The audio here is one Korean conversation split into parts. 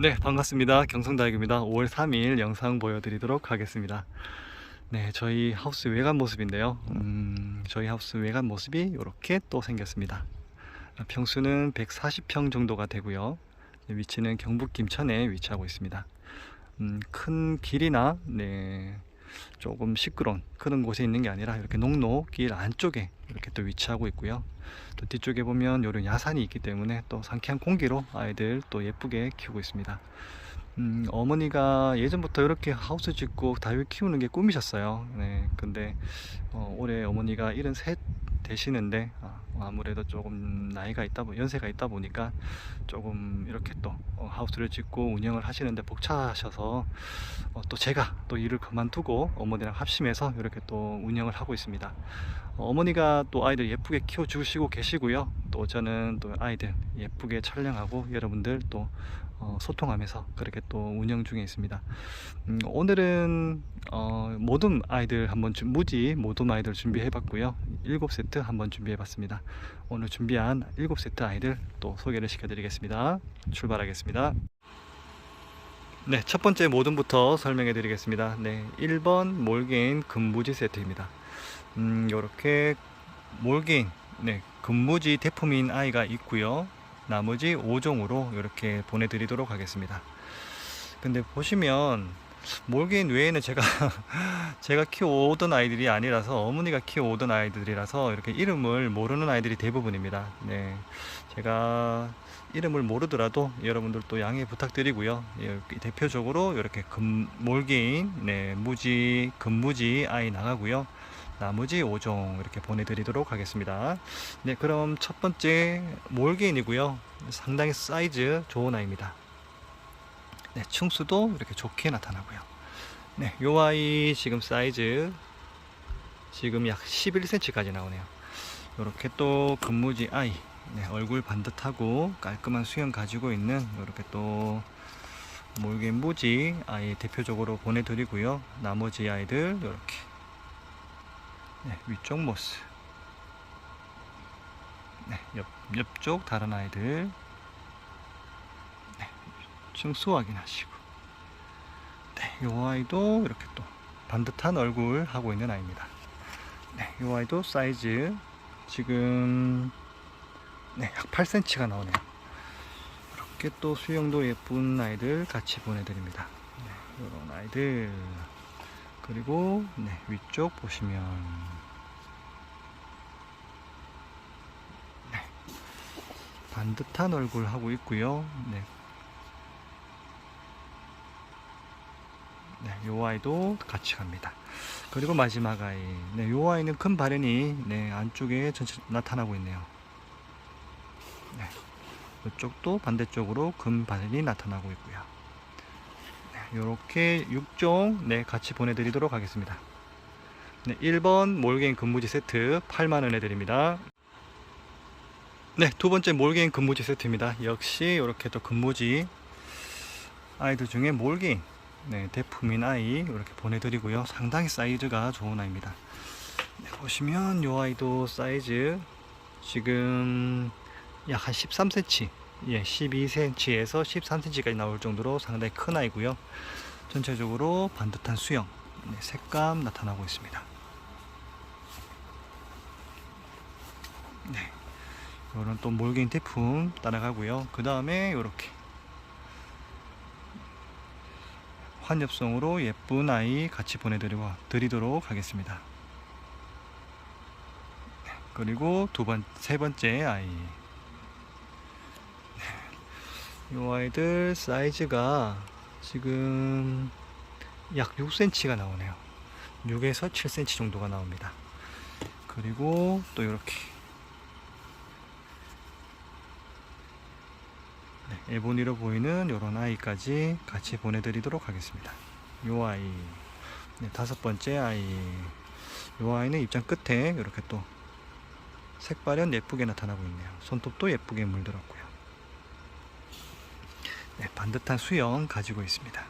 네, 반갑습니다. 경성다육입니다. 5월 3일 영상 보여드리도록 하겠습니다. 네, 저희 하우스 외관 모습인데요. 음, 저희 하우스 외관 모습이 이렇게 또 생겼습니다. 평수는 140평 정도가 되고요. 위치는 경북 김천에 위치하고 있습니다. 음, 큰 길이나 네, 조금 시끄러운 그런 곳에 있는 게 아니라 이렇게 농로 길 안쪽에 이렇게 또 위치하고 있고요. 또 뒤쪽에 보면 이런 야산이 있기 때문에 또 상쾌한 공기로 아이들 또 예쁘게 키우고 있습니다. 음, 어머니가 예전부터 이렇게 하우스 짓고 다육 키우는 게 꿈이셨어요. 네, 근데 어, 올해 어머니가 73 되시는데 아, 아무래도 조금 나이가 있다 보 연세가 있다 보니까 조금 이렇게 또 어, 하우스를 짓고 운영을 하시는데 벅차셔서 어, 또 제가 또 일을 그만두고 어머니랑 합심해서 이렇게 또 운영을 하고 있습니다. 어, 어머니가 또 아이들 예쁘게 키워 주시고 계시고요. 또 저는 또 아이들 예쁘게 촬영하고 여러분들 또 어, 소통하면서 그렇게 또 운영 중에 있습니다. 음, 오늘은 어, 모든 아이들 한번 주- 무지 모든 아이들 준비해봤고요. 7세트 한번 준비해봤습니다. 오늘 준비한 7세트 아이들 또 소개를 시켜드리겠습니다. 출발하겠습니다. 네, 첫 번째 모둠부터 설명해 드리겠습니다. 네, 1번 몰개인 금무지 세트입니다. 음, 요렇게 몰개인, 네, 금무지 대품인 아이가 있고요. 나머지 5종으로 이렇게 보내드리도록 하겠습니다. 근데 보시면 몰개인 외에는 제가 제가 키워오던 아이들이 아니라서 어머니가 키워오던 아이들이라서 이렇게 이름을 모르는 아이들이 대부분입니다. 네, 제가 이름을 모르더라도 여러분들 또 양해 부탁드리고요. 대표적으로 이렇게 금 몰개인, 네, 무지, 금무지 아이 나가고요. 나머지 5종 이렇게 보내드리도록 하겠습니다. 네, 그럼 첫 번째 몰개인이고요. 상당히 사이즈 좋은 아이입니다. 네, 층수도 이렇게 좋게 나타나고요. 네, 요 아이 지금 사이즈 지금 약 11cm까지 나오네요. 이렇게 또 금무지 아이, 네, 얼굴 반듯하고 깔끔한 수영 가지고 있는 이렇게 또 몰개 무지 아이 대표적으로 보내드리고요. 나머지 아이들 이렇게 네, 위쪽 모습. 네, 옆, 옆쪽 다른 아이들. 네, 층수 확인하시고. 네, 요 아이도 이렇게 또 반듯한 얼굴 하고 있는 아이입니다. 네, 요 아이도 사이즈 지금 네, 약 8cm가 나오네요. 이렇게 또 수영도 예쁜 아이들 같이 보내드립니다. 네, 요런 아이들. 그리고 네, 위쪽 보시면 네, 반듯한 얼굴 하고 있고요. 네. 네, 요 아이도 같이 갑니다. 그리고 마지막 아이. 네, 요 아이는 큰 발현이 네, 안쪽에 전체 나타나고 있네요. 네. 이쪽도 반대쪽으로 금 발현이 나타나고 있고요. 이렇게 6종 네, 같이 보내드리도록 하겠습니다. 네, 1번 몰개인 근무지 세트 8만원에 드립니다. 네, 두 번째 몰개인 근무지 세트입니다. 역시 이렇게 또 근무지 아이들 중에 몰개인 네, 대품인 아이 이렇게 보내드리고요. 상당히 사이즈가 좋은 아이입니다. 네, 보시면 이 아이도 사이즈 지금 약 한 13cm 예, 12cm에서 13cm까지 나올 정도로 상당히 큰 아이고요. 전체적으로 반듯한 수영, 네, 색감 나타나고 있습니다. 네, 이런 또 몰개인 태풍 따라가고요. 그 다음에 이렇게 환엽성으로 예쁜 아이 같이 보내드리고 드리도록 하겠습니다. 네, 그리고 두 번, 세 번째 아이. 이 아이들 사이즈가 지금 약 6cm가 나오네요. 6에서 7cm 정도가 나옵니다. 그리고 또 이렇게 네, 에보니로 보이는 이런 아이까지 같이 보내드리도록 하겠습니다. 이 아이, 네, 다섯 번째 아이, 이 아이는 입장 끝에 이렇게 또 색발현 예쁘게 나타나고 있네요. 손톱도 예쁘게 물들었고요. 네, 반듯한 수영 가지고 있습니다.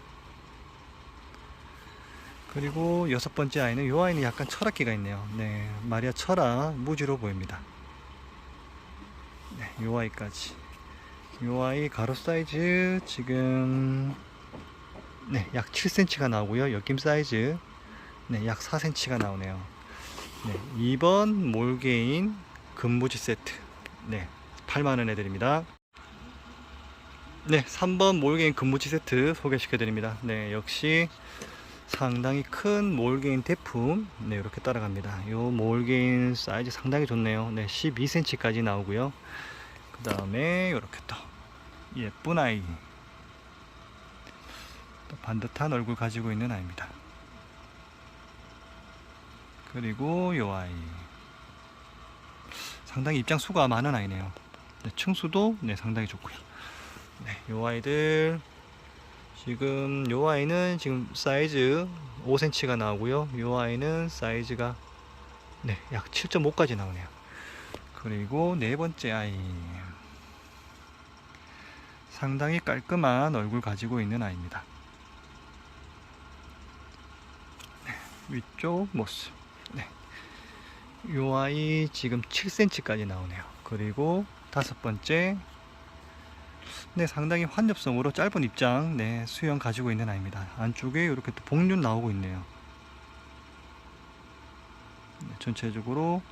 그리고 여섯 번째 아이는 이 아이는 약간 철학기가 있네요. 네, 마리아 철학 무지로 보입니다. 네, 이 아이까지 요 아이 가로 사이즈 지금 네, 약 7cm가 나오고요. 옆김 사이즈 네, 약 4cm가 나오네요. 네, 2번 몰게인 금무지 세트. 네, 8만 원에 드립니다. 네, 3번 몰게인 금무지 세트 소개시켜 드립니다. 네, 역시 상당히 큰 몰게인 대품. 네, 이렇게 따라갑니다. 요 몰게인 사이즈 상당히 좋네요. 네, 12cm까지 나오고요. 그 다음에 이렇게 또 예쁜 아이 또 반듯한 얼굴 가지고 있는 아이입니다. 그리고 요 아이 상당히 입장 수가 많은 아이네요. 네, 층수도 네, 상당히 좋고요. 네, 요 아이들 지금 요 아이는 지금 사이즈 5cm가 나오고요. 요 아이는 사이즈가 네, 약 7.5까지 나오네요. 그리고 네 번째 아이 상당히 깔끔한 얼굴 가지고 있는 아이입니다. 네, 위쪽 모습. 네. 요 아이 지금 7cm까지 나오네요. 그리고 다섯 번째. 네, 상당히 환엽성으로 짧은 입장, 네, 수영 가지고 있는 아이입니다. 안쪽에 이렇게 또 복륜 나오고 있네요. 네, 전체적으로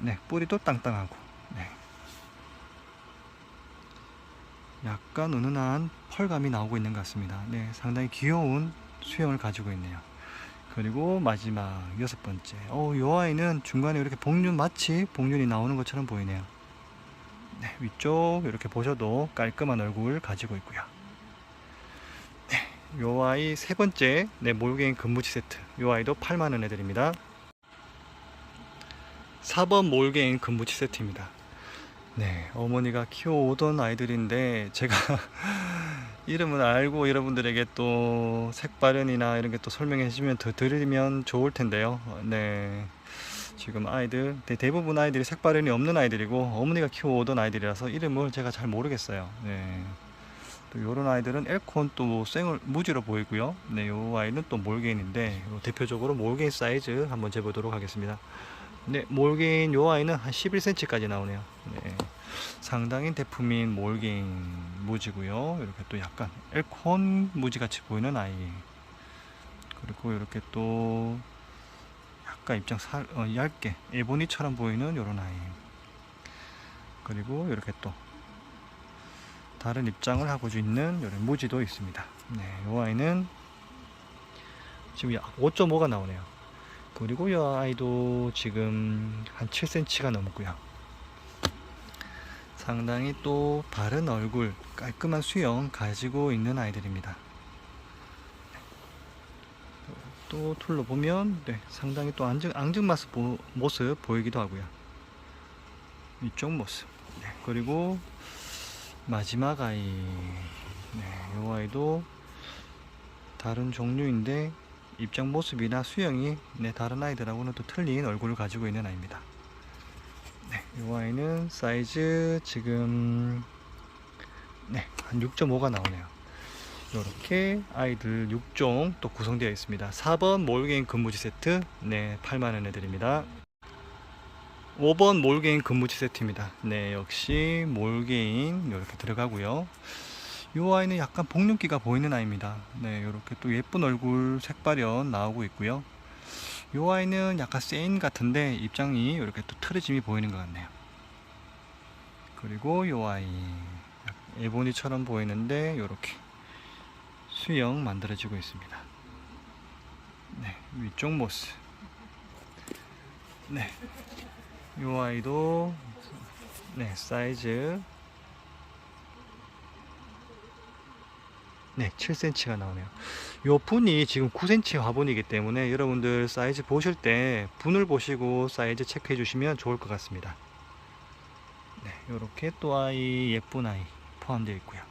네, 뿌리도 땅땅하고, 네. 약간 은은한 펄감이 나오고 있는 것 같습니다. 네, 상당히 귀여운 수영을 가지고 있네요. 그리고 마지막 여섯 번째. 어, 요 아이는 중간에 이렇게 복륜 마치 복륜이 나오는 것처럼 보이네요. 네, 위쪽 이렇게 보셔도 깔끔한 얼굴 가지고 있고요. 네, 요 아이 세 번째 네, 몰개인 근무지 세트. 요 아이도 8만 원에 드립니다. 4번 몰개인 근무지 세트입니다. 네, 어머니가 키워오던 아이들인데 제가 이름을 알고 여러분들에게 또 색발현이나 이런 게 또 설명해 주시면 더 드리면 좋을 텐데요. 네. 지금 아이들 대- 대부분 아이들이 색발현이 없는 아이들이고 어머니가 키워오던 아이들이라서 이름을 제가 잘 모르겠어요. 네. 또 요런 아이들은 엘콘 또 생을 무지로 보이고요. 네, 요 아이는 또 몰게인인데 요 대표적으로 몰게인 사이즈 한번 재보도록 하겠습니다. 네, 몰게인 요 아이는 한 11cm까지 나오네요. 네. 상당히 대품인 몰게인 무지고요. 이렇게 또 약간 엘콘 무지 같이 보이는 아이. 그리고 이렇게 또 약간 입장 살, 어, 얇게 에보니처럼 보이는 이런 아이. 그리고 이렇게 또 다른 입장을 하고 있는 이런 무지도 있습니다. 네, 이 아이는 지금 약 5.5가 나오네요. 그리고 이 아이도 지금 한 7cm가 넘고요. 상당히 또 바른 얼굴, 깔끔한 수영 가지고 있는 아이들입니다. 또 둘러보면 네, 상당히 또 앙증, 앙증맞은 보- 모습 보이기도 하고요. 이쪽 모습. 네, 그리고 마지막 아이. 네, 이 아이도 다른 종류인데 입장 모습이나 수영이 네, 다른 아이들하고는 또 틀린 얼굴을 가지고 있는 아이입니다. 네, 이 아이는 사이즈 지금 네, 한 6.5가 나오네요. 이렇게 아이들 6종 또 구성되어 있습니다. 4번 몰게인 근무지 세트 네, 8만 원에 드립니다. 5번 몰게인 근무지 세트입니다. 네, 역시 몰게인 이렇게 들어가고요. 이 아이는 약간 복륜기가 보이는 아이입니다. 네, 이렇게 또 예쁜 얼굴 색발현 나오고 있고요. 이 아이는 약간 세인 같은데 입장이 이렇게 또 트레짐이 보이는 것 같네요. 그리고 이 아이 에보니처럼 보이는데 이렇게 수영 만들어지고 있습니다. 네, 위쪽 모습. 네, 이 아이도 네 사이즈 네 7cm가 나오네요. 요 분이 지금 9cm 화분이기 때문에 여러분들 사이즈 보실 때 분을 보시고 사이즈 체크해 주시면 좋을 것 같습니다. 네, 이렇게 또 아이 예쁜 아이 포함되어 있고요.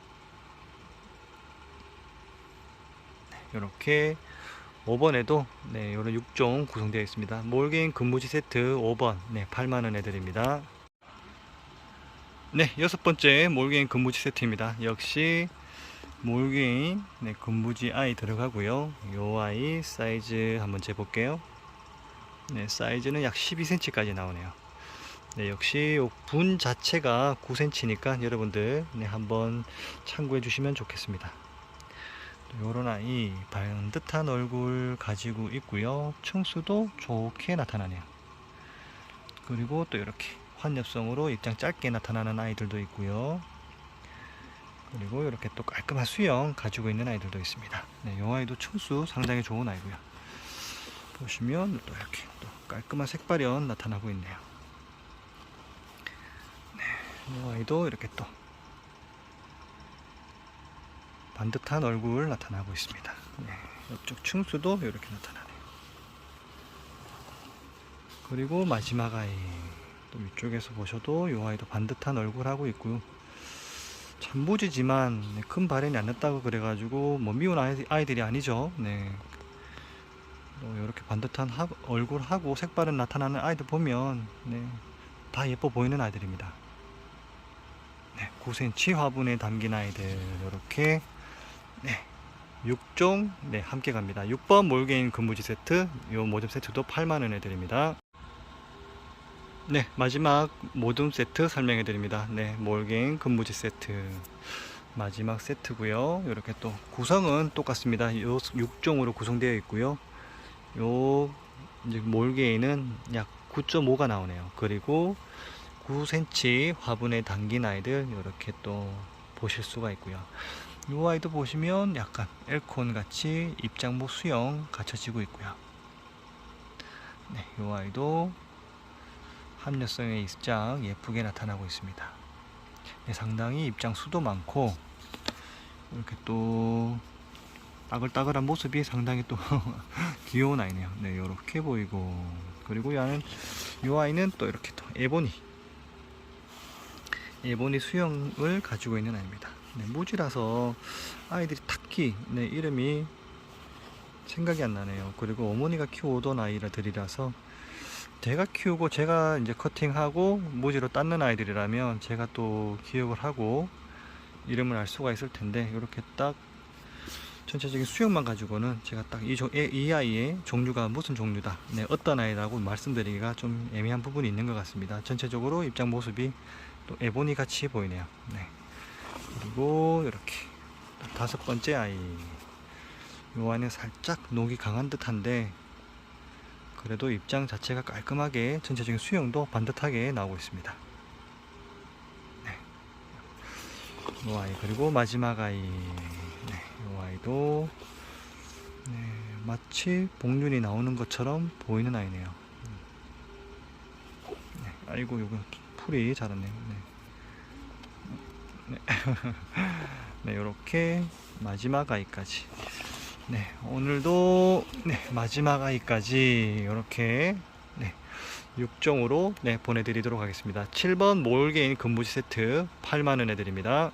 이렇게 5번에도 네, 이런 6종 구성되어 있습니다. 몰게인 근무지 세트 5번 네, 8만 원에 드립니다. 네, 여섯 번째 몰게인 근무지 세트입니다. 역시 몰게인 네, 근무지 아이 들어가고요. 요 아이 사이즈 한번 재볼게요. 네, 사이즈는 약 12cm까지 나오네요. 네, 역시 요분 자체가 9cm니까 여러분들 네, 한번 참고해 주시면 좋겠습니다. 요런 아이 반듯한 얼굴 가지고 있고요. 층수도 좋게 나타나네요. 그리고 또 이렇게 환엽성으로 입장 짧게 나타나는 아이들도 있고요. 그리고 이렇게 또 깔끔한 수영 가지고 있는 아이들도 있습니다. 네, 이 아이도 층수 상당히 좋은 아이고요. 보시면 또 이렇게 또 깔끔한 색발연 나타나고 있네요. 네, 이 아이도 이렇게 또 반듯한 얼굴 나타나고 있습니다. 네, 옆쪽 층수도 이렇게 나타나네요. 그리고 마지막 아이 또 위쪽에서 보셔도 이 아이도 반듯한 얼굴 하고 있고요. 참부지지만 네, 큰 발현이 안 났다고 그래가지고 뭐 미운 아이, 아이들이 아니죠. 네. 이렇게 반듯한 하- 얼굴하고 색발은 나타나는 아이들 보면 네, 다 예뻐 보이는 아이들입니다. 네, 9cm 화분에 담긴 아이들 이렇게 네, 6종 네, 함께 갑니다. 6번 몰개인 근무지 세트 요 모듬 세트도 8만원에 드립니다. 네, 마지막 모둠 세트 설명해 드립니다. 네, 몰개인 근무지 세트. 마지막 세트고요. 이렇게 또 구성은 똑같습니다. 요 6종으로 구성되어 있고요. 요 이제 몰개인은 약 9.5가 나오네요. 그리고 9cm 화분에 담긴 아이들 이렇게 또 보실 수가 있고요. 요 아이도 보시면 약간 엘콘 같이 입장복 수영 갖춰지고 있고요. 네, 요 아이도 합력성의 입장 예쁘게 나타나고 있습니다. 네, 상당히 입장 수도 많고 이렇게 또 따글따글한 모습이 상당히 또 귀여운 아이네요. 네, 이렇게 보이고 그리고 얘는 이 아이는 또 이렇게 또 에보니 에보니 수영을 가지고 있는 아이입니다. 네, 무지라서 아이들이 딱히 네, 이름이 생각이 안 나네요. 그리고 어머니가 키워오던 아이들이라서 제가 키우고 제가 이제 커팅하고 무지로 땄는 아이들이라면 제가 또 기억을 하고 이름을 알 수가 있을 텐데 이렇게 딱 전체적인 수영만 가지고는 제가 딱이 이 아이의 종류가 무슨 종류다, 네, 어떤 아이라고 말씀드리기가 좀 애매한 부분이 있는 것 같습니다. 전체적으로 입장 모습이 또 에보니 같이 보이네요. 네. 그리고 이렇게 또 다섯 번째 아이. 요 안에 살짝 녹이 강한 듯한데 그래도 입장 자체가 깔끔하게 전체적인 수영도 반듯하게 나오고 있습니다. 네. 요 아이 그리고 마지막 아이. 네. 요 아이도 네, 마치 복륜이 나오는 것처럼 보이는 아이네요. 음. 네. 아이고 요거 풀이 자랐네요. 네. 네. 네, 요렇게 마지막 아이까지. 네, 오늘도 네, 마지막 아이까지 이렇게 네, 6종으로 네, 보내드리도록 하겠습니다. 7번 몰개인 근무지 세트 8만원에 드립니다.